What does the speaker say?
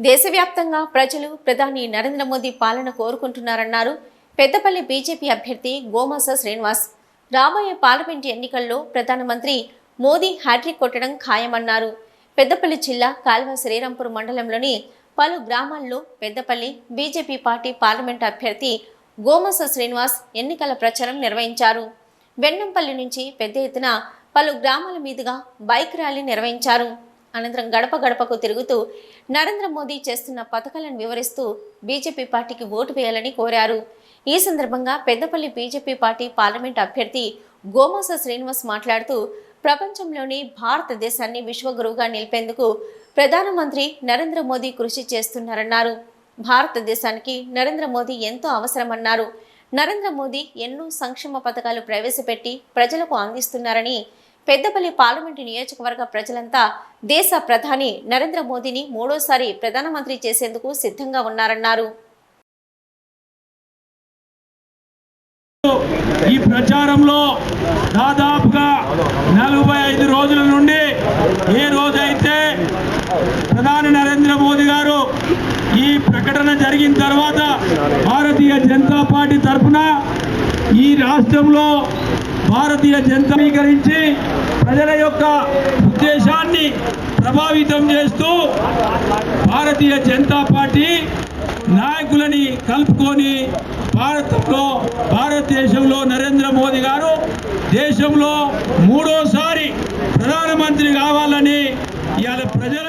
దేశవ్యాప్తంగా ప్రజలు ప్రధాని నరేంద్ర మోదీ పాలన కోరుకుంటున్నారన్నారు. పెద్దపల్లి బీజేపీ అభ్యర్థి గోమాస శ్రీనివాస్. రాబోయే పార్లమెంటు ఎన్నికల్లో ప్రధానమంత్రి మోదీ హ్యాట్రిక్ కొట్టడం ఖాయమన్నారు. పెద్దపల్లి జిల్లా కాల్వ శ్రీరాంపూర్ మండలంలోని పలు గ్రామాల్లో పెద్దపల్లి బీజేపీ పార్టీ పార్లమెంట్ అభ్యర్థి గోమస శ్రీనివాస్ ఎన్నికల ప్రచారం నిర్వహించారు. వెన్నంపల్లి నుంచి పెద్ద ఎత్తున పలు గ్రామాల మీదుగా బైక్ ర్యాలీ నిర్వహించారు. అనంతరం గడప గడపకు తిరుగుతూ నరేంద్ర మోదీ చేస్తున్న పథకాలను వివరిస్తూ బీజేపీ పార్టీకి ఓటు వేయాలని కోరారు. ఈ సందర్భంగా పెద్దపల్లి బీజేపీ పార్టీ పార్లమెంట్ అభ్యర్థి గోమాస శ్రీనివాస్ మాట్లాడుతూ ప్రపంచంలోని భారతదేశాన్ని విశ్వగురువుగా నిలిపేందుకు ప్రధానమంత్రి నరేంద్ర మోదీ కృషి చేస్తున్నారన్నారు. భారతదేశానికి నరేంద్ర మోదీ ఎంతో అవసరమన్నారు. నరేంద్ర మోదీ ఎన్నో సంక్షేమ పథకాలు ప్రవేశపెట్టి ప్రజలకు అందిస్తున్నారని పెద్దపల్లి పార్లమెంటు నియోజకవర్గ ప్రజలంతా దేశ ప్రధాని నరేంద్ర మోదీని మూడోసారి ప్రధానమంత్రి చేసేందుకు సిద్ధంగా ఉన్నారన్నారు. ఈ ప్రచారంలో దాదాపుగా నలభై ఐదు రోజుల నుండి ఏ రోజైతే ప్రధాని నరేంద్ర మోదీ గారు ఈ ప్రకటన జరిగిన తర్వాత భారతీయ జనతా పార్టీ తరఫున ఈ రాష్ట్రంలో భారతీయ జనతా ప్రజల యొక్క ఉద్దేశాన్ని ప్రభావితం చేస్తూ భారతీయ జనతా పార్టీ నాయకులని కలుపుకొని భారతంలో భారతదేశంలో నరేంద్ర మోదీ గారు దేశంలో మూడోసారి ప్రధానమంత్రి కావాలని ఇవాళ ప్రజల